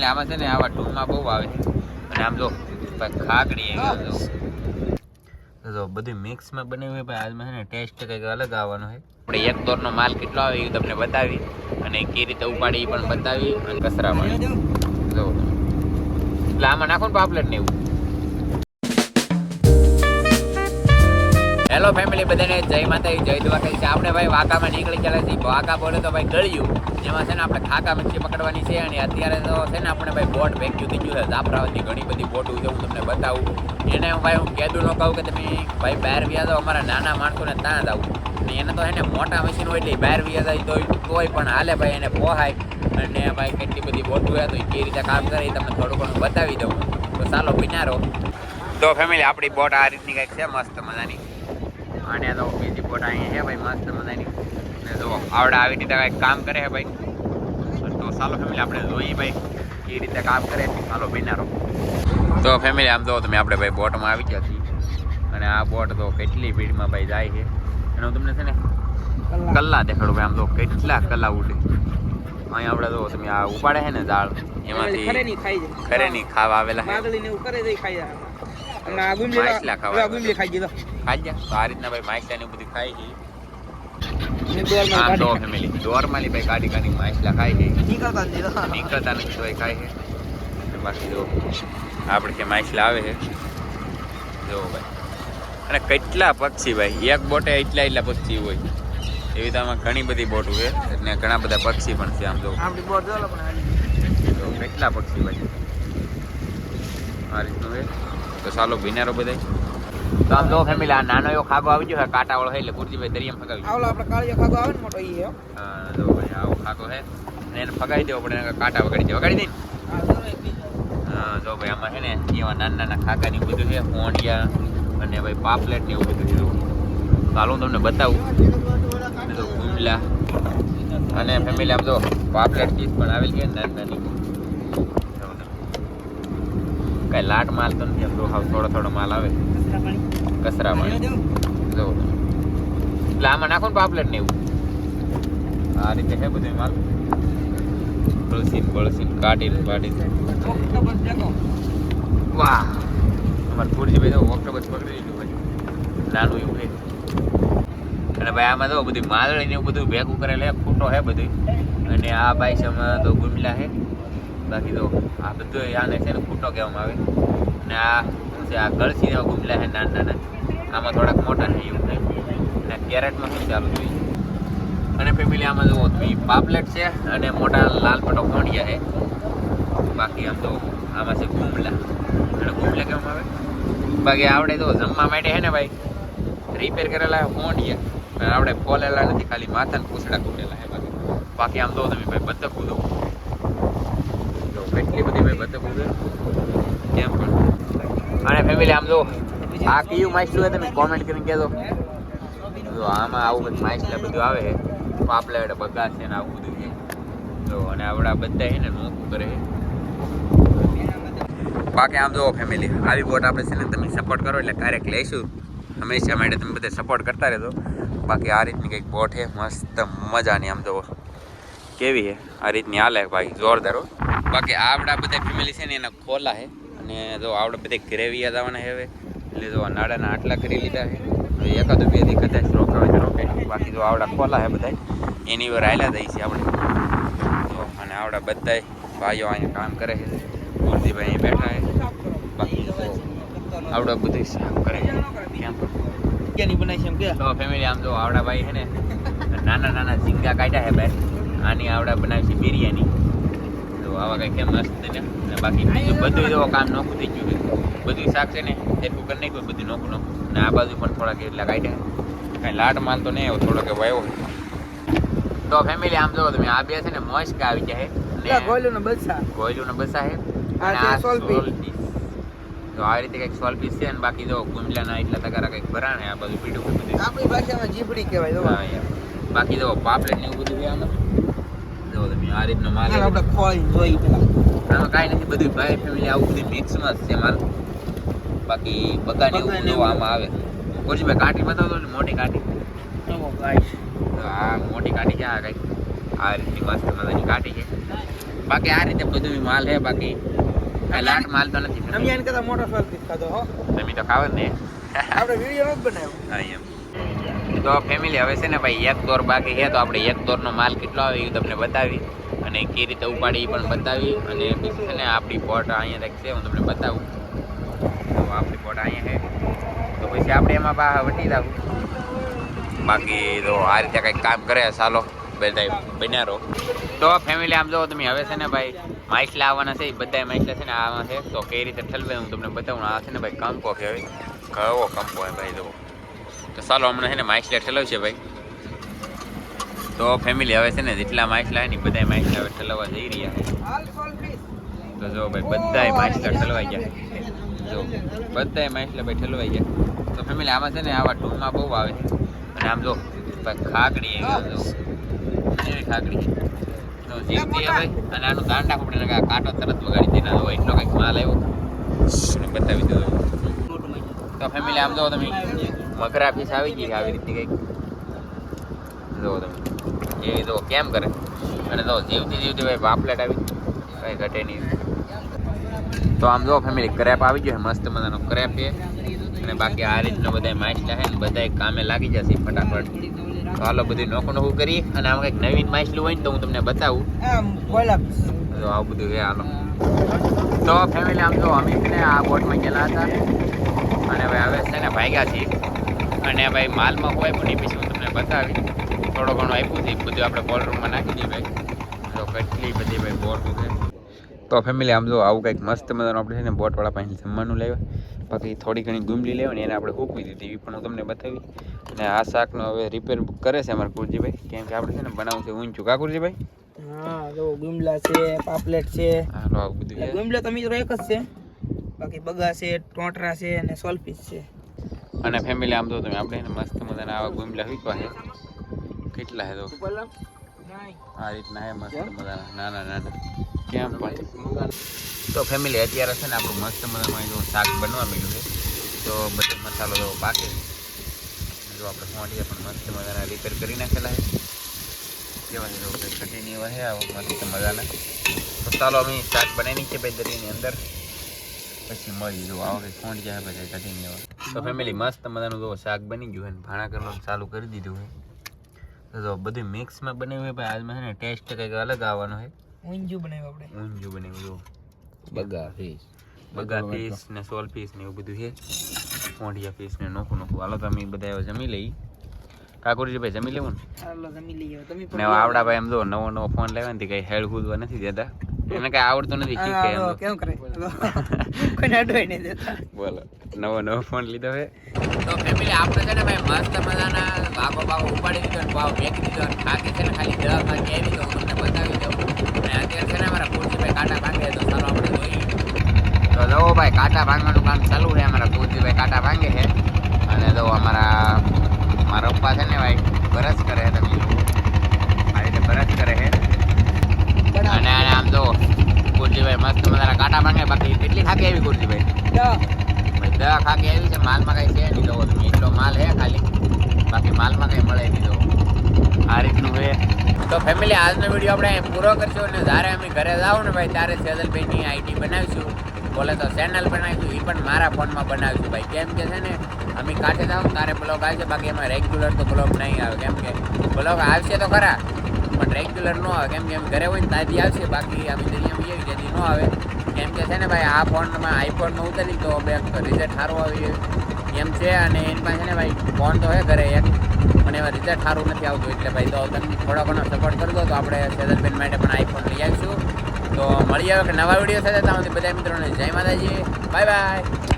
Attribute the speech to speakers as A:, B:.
A: Family આમાં છે ને આવા ટૂંકમાં બહુ આવે અને આમ જો ખાકડી જો. બધું મિક્સમાં બન્યું હોય, ભાઈ આજમાં છે ને ટેસ્ટ કંઈક અલગ આવવાનો છે. આપણે એક દોરનો માલ કેટલો આવે એ તમને બતાવી અને કઈ રીતે ઉપાડી એ પણ બતાવી અને કસરા પણ જો. એટલે આમાં નાખો ને પાપલેટ ને એવું. હેલો ફેમિલી બધાને જય માતાજી, જય દ્વારકા આપણે ભાઈ વાંકામાં નીકળી ગયા છીએ. વાંકા બોલે તો ભાઈ ગળ્યું, જેમાં છે ને આપણે ખાકા મચ્છી પકડવાની છે અને અત્યારે તો છે ને આપણે ભાઈ બોટ ભેગ્યું થઈ ગયું છે. જાફરાબાદની ઘણી બધી બોટ છે, હું તમને બતાવું. એને હું ભાઈ હું કહેતું ન કહું કે તમે ભાઈ બહાર વ્યા તો અમારા નાના માણસોને ત્યાં જ આવું અને એને તો છે ને મોટા મશીન હોય એટલે બહાર વ્યા જાય તો તોય પણ હાલે ભાઈ, એને પોહાય. અને ભાઈ કેટલી બધી બોટ હોય તો એ રીતે કામ કરે એ તમને થોડું ઘણું બતાવી દઉં. તો ચાલો વિનારો તો ફેમિલી આપણી બોટ આ રીતની કંઈક છે, મસ્ત મજાની. અને તો બીજી બોટ અહીંયા છે ભાઈ મસ્ત મજાની. ને જો આવડે આવી રીતે કાંઈક કામ કરે છે ભાઈ. તો ચાલો ફેમિલી આપણે જોઈએ ભાઈ એ રીતે કામ કરે ચાલો બિનારો તો ફેમિલી આમ જો તમે આપણે ભાઈ બોટમાં આવી ગયા છીએ. અને આ બોટ તો કેટલી ભીડમાં ભાઈ જાય છે. અને હું તમને છે ને કલ્લા દેખાડું ભાઈ આમ તો કેટલા કલ્લા ઉડે. અહીંયા આપણે જો તમે આ ઉપાડે છે ને ઝાડ એમાંથી
B: ખરેની
A: ખાવા આવેલા છે.
B: તો ઈ ખાઈ જાય અને આ ગુમલી
A: ખાવા
B: ગુમલી ખાઈ ગયો
A: ખાઈ જા. તો આ રીતના ભાઈ માછલા ને બધું
B: કાઢી
A: ફેમિલી દોરમાલી ભાઈ કાઢી કાઢી માછલા ખાય છે
B: નીકળતા
A: નીકળતા નથી તો ખાય છે બાકી જો આપણે કે માછલા આવે છે. જો ભાઈ. અને કેટલા પક્ષી ભાઈ? એક બોટે એટલા એટલા પક્ષી હોય. એવી તો આમાં ઘણી બધી બોટો છે અને ઘણા બધા પક્ષી પણ છે આમ જો.
B: આપણી બોટ જોલો પણ
A: જો કેટલા પક્ષી ભાઈ? આ રીતનું છે. તો ચાલો ભીનારો બધાય. તો આમ જો ફેમિલી આ નાનો એવો ખાગો આવી ગયો છે કાંટાવાળો છે એટલે ગુરજીભાઈ દરિયામાં ફગાવી
B: આવલો આપણે કાળિયો ખાગો આવે ને મોટો ઈ હા
A: જો ભાઈ આવો ખાગો છે. અને એને ફગાવી દેવો પડે કાંટા વગાડી દે વગાડી દે
B: જો
A: હા, જો ભાઈ આમાં છે ને એવા નાના નાના ખાકા ને બધું છે મોંડિયા અને ભાઈ પાપલેટ ને એવું બધું છે. ચાલો હું તમને બતાવું. તો અને ફેમિલી આમ જો પાપલેટ ચીઝ પણ આવેલી છે નાની નાની. કાંઈ લાટ માલ તો નથી જો હાવ થોડો થોડો માલ આવે.
B: કસરા પાણી.
A: જો. એટલે આમાં નાખો ને પાપલેટ ને એવું. આ રીતે છે બધું માલ. બળસીન બળસીન કાઢીને કાઢીને વાહ. અમારે ફૂરજીભાઈ તો ઓક્ટોબસ પકડી લીધું નાનું એવું છે. અને ભાઈ આમાં તો બધું માલણી ને એવું બધું ભેગું કરેલું છે ખૂટો છે બધું અને આ ભાઈ બાઈસમાં તો ગુમલા છે. બાકી તો આ બધું આને છે ને ખૂટો કહેવામાં આવે. અને આ શું છે, આ ગળસી જેવા ગુમલા છે, નાના નાના. આમાં થોડાક મોટા છે એવું થાય. અને કેરેટમાં શું ચાલુ જોઈએ અને ફેમિલી આમાં જુઓ તો પાપલેટ છે અને મોટા લાલ પટો કોણિયા છે. બાકી આમ તો આમાં છે ગુમલા અને ગુમલા કહેવામાં આવે? બાકી આવડે તો જમવા માટે છે ને ભાઈ. રિપેર કરેલા અને આપણે ફોલેલા નથી, ખાલી માથાને પૂછડા કૂટેલા છે બાકી. બાકી આમ તો તમે ભાઈ બધા કૂદો જો કેટલી બધી ભાઈ બતક કૂદે કેમ પણ. અને ફેમિલી આમ જો, આ કયું માછલું છે તમે કોમેન્ટ કરીને કહેજો. જો આમાં આવું બધું માછલા બધું આવે છે. એટલે બગાસ છે ને આવું બધું છે. જો અને આવડા બધા છે ને નોખું કરે છે. બાકી આમ જો ફેમિલી આવી બોટ આપણે છે ને તમે સપોર્ટ કરો એટલે ક્યારેક લઈશું. હંમેશા માટે તમે બધા સપોર્ટ કરતા રહેજો. બાકી આ રીતની કંઈક બોટ છે, મસ્ત મજાની આમ જો. કેવી છે? આ રીતની હાલે ભાઈ જોરદાર હો. બાકી આવડા બધા ફેમિલી છે ને એના ખોલા છે. અને જો આવડા બધા ગ્રેવી જવાના આવવાના હવે. એટલે જો નાડાના આટલા કરી લીધા છે. એકાદ બે દી કદાચ રોકાવે તો રોકે બાકી જો આવડા ખોલા છે બધા એની વાર આયલા દઈ છે આપણે. તો અને આવડા બધાય ભાઈઓ અહીંયા કામ કરે છે. મૂર્તિભાઈ અહીં બેઠા છે. બાકી આવડા બધું સાફ કરે છે. કેમ?
B: ક્યાંની બનાવી છે એમ કે?
A: તો ફેમિલી આમ જો આવડા ભાઈ છે ને નાના નાના ઝીંગા કાઢ્યા છે બહાર. આની આવડા બનાવી છે બિરયાની. તો આવા કંઈ કેમ મસ્ત ને અને બાકી બીજું બધું જો કામ નોખું થઈ ગયું બધું શાક છે ને એટલું કરી નાખ્યું બધું નોખું નોખું. અને આ બાજુ પણ થોડાક એટલા કાઢ્યા. કાંઈ લાટ માલ તો નહીં આવ્યો થોડોક એવો આવ્યો તો ફેમિલી આમ જોવો તમે આ બે છે ને મસ્ક આવી જાય
B: ગોયલું ને બસા.
A: ગોયલું ને બસા
B: પીસ.
A: તો આ રીતે કંઈક સોલ પીસ છે અને બાકી જો ગુમલાના એટલા તગારા કંઈક ભરાણે આ બધું. પીડું
B: આપણી ભાષામાં જીપડી કહેવાય
A: હા, યાર. બાકી તો પાપલેટ ને એવું બધું આમાં? જો તમે આ રીતનો માલ
B: આપણે ખોઈ જોઈ પેલા.
A: આમાં કાંઈ નથી બધું ભાઈ ફેમિલી આવું બધું મિક્સમાં જ છે માલ. બાકી બગાને એવું બધું. આમાં આવે. પછી ભાઈ કાઠી બતાવતો ને મોટી
B: એવો
A: આ મોટી કાઠી છે આ કંઈક. આ રીતની મસ્ત મજાની છે. બાકી આ રીતે બધું માલ હે બાકી લાટ માલ તો નથી
B: અમે એને કરતા મોટો સ્વાદ ખાધો હો.
A: તમે તો ખાવ ને
B: આપણે વીડિયો નથી બનાવ્યો.
A: હા એમ. તો ફેમિલી હવે છે ને ભાઈ, એક દોર બાકી છે, તો આપણે એક દોરનો માલ કેટલો આવે એ તમને બતાવી. અને કઈ રીતે ઉપાડી પણ બતાવી. અને પછી છે ને આપણી બોટ અહીંયા રાખશે હું તમને બતાવું. તો આપણી બોટ અહીંયા છે. તો પછી આપણે એમાં બહાર વટી જાવું. બાકી તો આ રીતે કંઈક કામ કરે ચાલો બધા બન્યા રહો. તો ફેમિલી આમ જો તમે, હવે છે ને ભાઈ માઇસલા આવવાના છે બધા માઇસલા છે ને આવવાના છે. તો કઈ રીતે ઠલવે હું તમને બતાવું. આ છે ને ભાઈ, કંપો કહેવાય. કયો હે ભાઈ જો તો ચાલો હમણાં છે ને માઇસલા છે ભાઈ. તો ફેમિલી હવે છે ને જેટલા માઇસલા ને બધા માઇક હવે ઠલવવા જઈ રહ્યા છે. તો જો ભાઈ બધાય માછલા ઠલવાઈ ગયા. જો બધાય માછલા ભાઈ ઠલવાઈ ગયા. તો ફેમિલી આમાં છે ને આવા ટૂંકમાં બહુ આવે. અને આમ જો ખાકડી એવી ખાકડી તો જીવતી ભાઈ અને આનું ગાંડા પકડીને કાં કાંટો તરત વગાડી દે હોય એટલો કંઈક માલ આવ્યો. બતાવી દીધો. તો ફેમિલી આમ જો તમે. મગરા પીસ આવી ગઈ આવી રીતની કંઈક. જો તમે એવી તો કેમ કરે? અને તો જીવતી જીવતી ભાઈ પાપલેટ આવી કઈ ઘટે નહીં. તો આમ જો ફેમિલી ક્રેપ આવી ગયો મસ્ત મજાનો ક્રેપ છે. અને બાકી આ રીતના બધા માછલા છે ને બધા કામે લાગી જશે ફટાફટ. તો હાલો બધું નોખું નોખું કરી અને આમાં કંઈક નવીન માછલું હોય ને તો હું તમને બતાવું. તો આવું બધું છે હાલો. તો ફેમિલી આમ જો અમે આ બોટમાં ગયેલા હતા. અને હવે હવે છે ને ભાગ્યા છીએ. અને ભાઈ માલમાં હોય પણ એ પછી હું તમને બતાવી થોડો ઘણો આપ્યું છે એ બધું આપણે બોલ રૂમમાં નાખી દઈએ ભાઈ. તો કેટલી બધી ભાઈ બોટ છે. તો ફેમિલી આમ જો આવું કંઈક મસ્ત મજાનું આપણે છે ને બોટવાળા પાસે જમવાનું લેવા. બાકી થોડી ઘણી ગુમલી લેવાની એને આપણે હૂકવી દીધી એ પણ હું તમને બતાવી અને આ શાકનો હવે રિપેર કરે છે અમારા કુરજીભાઈ કેમ કે આપણે છે ને બનાવવું છે ઊંચું. કા કુરજીભાઈ
B: હા જો ગુમલા છે પાપલેટ છે. ગુમલા તો મિત્રો એક જ છે. બાકી બગા છે ટોટરા છે અને સોલપીસ છે.
A: અને ફેમિલી આમ તો તમે આપણે મસ્ત મજાના આવા ગુમલા વીકવા છે. કેટલા છે તો? આ રીતના હે મસ્ત મજાના, નાના નાના. કેમ પણ? તો ફેમિલી અત્યારે છે ને આપણું મસ્ત મજાનું જો શાક બનવા મળ્યું છે. તો બધો મસાલો તો પાકે. જો આપણે મોઢીએ પણ મસ્ત મજાના રિપેર કરી નાખેલા છે. કેવા છે તો કટીની એવા આવો મસ્ત મજાના. તો ચાલો અમે શાક બનાવી છે ભાઈ દરિયાની અંદર. પછી મળી જો આવો કંઈક ફોન જાય પછી કટીની એવા. તો ફેમિલી મસ્ત મજાનું જો શાક બની ગયું છે ને ભાણા કરવાનું ચાલુ કરી દીધું હોય. તો જો બધું મિક્સમાં બનાવ્યું હોય ભાઈ આજમાં છે ને ટેસ્ટ કંઈક અલગ આવવાનો હોય.
B: ઊંજું બનાવ્યું આપણે.
A: ઊંજું બનાવ્યું જો
C: બગા ફીસ
A: બગા ફીસ ને સોલ પીસ ને એવું બધું છે. મોઢિયા પીસ ને નોખું નોખું. હાલો તમે બધા જમી લઈ કાકુરજી ભાઈ જમી લેવું ને?
B: હાલો જમી લઈએ. તમે
A: ને આવડા ભાઈ એમ જો નવો નવો ફોન લેવા ને કઈ હેડ કૂદવા નથી દેતા. એને કઈ આવડતું નથી શીખે
B: કેમ કરે? કોઈને અડવાઈ નહીં દેતા.
A: બોલો નવો નવો ફોન લીધો હે? તો ફેમિલી આપણે છે ને ભાઈ મસ્ત મજાના બાગો બાગો ઉપાડી દીધો ને ભાવ ફેંકી દીધો અને ખાકી છે ને ખાલી દવા ખાકી આવી તો હું તમને બતાવી દઉં. અને અત્યારે છે ને અમારા પૂરજીભાઈ કાંટા ભાંગે તો ચાલો આપણે જોઈએ. તો જો ભાઈ કાંટા ભાંગવાનું કામ ચાલુ છે અમારા પૂરજીભાઈ કાંટા ભાંગે છે. અને જો અમારા મારા પપ્પા છે ને ભાઈ બરસ કરે છે તમે જુઓ. આ રીતે બરસ કરે છે અને અને આમ જો કુરજીભાઈ મસ્ત મજાના કાંટા માંગે બાકી કેટલી ખાકી આવી કુરજીભાઈ ભાઈ? દવા ખાકી આવી છે માલમાં કઈ છે નહીં તો તમે એટલો માલ હે ખાલી. બાકી માલમાં કઈ મળે નહીં તો. આ રીતનું હે. તો ફેમિલી આજનો વીડિયો આપણે પૂરો કરશું અને જ્યારે અમે ઘરે જાઉં ને ભાઈ ત્યારે સેજલભાઈની આઈડી બનાવીશું. બોલે તો ચેનલ બનાવીશું એ પણ મારા ફોનમાં બનાવીશું ભાઈ. કેમ કે છે ને અમે કાંઠે જાઉં તારે બ્લોગ આવશે બાકી એમાં રેગ્યુલર તો બ્લોગ નહીં આવે. કેમ કે બ્લોગ આવશે તો ખરા પણ રેગ્યુલર ન આવે. કેમ કે એમ ઘરે હોય ને તાજી આવશે બાકી અમે ત્યાંથી ન આવે. કેમ કે છે ને ભાઈ, આ ફોનમાં, આઈફોનમાં ઉતરી તો બે રિઝલ્ટ સારું આવી એમ છે અને એની પાસે ને ભાઈ ફોન તો હે ઘરે એક, પણ એમાં રિઝલ્ટ સારું નથી આવતું. એટલે ભાઈ, તો તમે થોડો ઘણો સપોર્ટ કરી દો તો આપણે સેદલબેન માટે પણ આઈફોન લઈ આવીશું. તો મળી આવે કે નવા વીડિયો સાથે. ત્યાં બધા મિત્રોને જય માતાજી. Bye bye.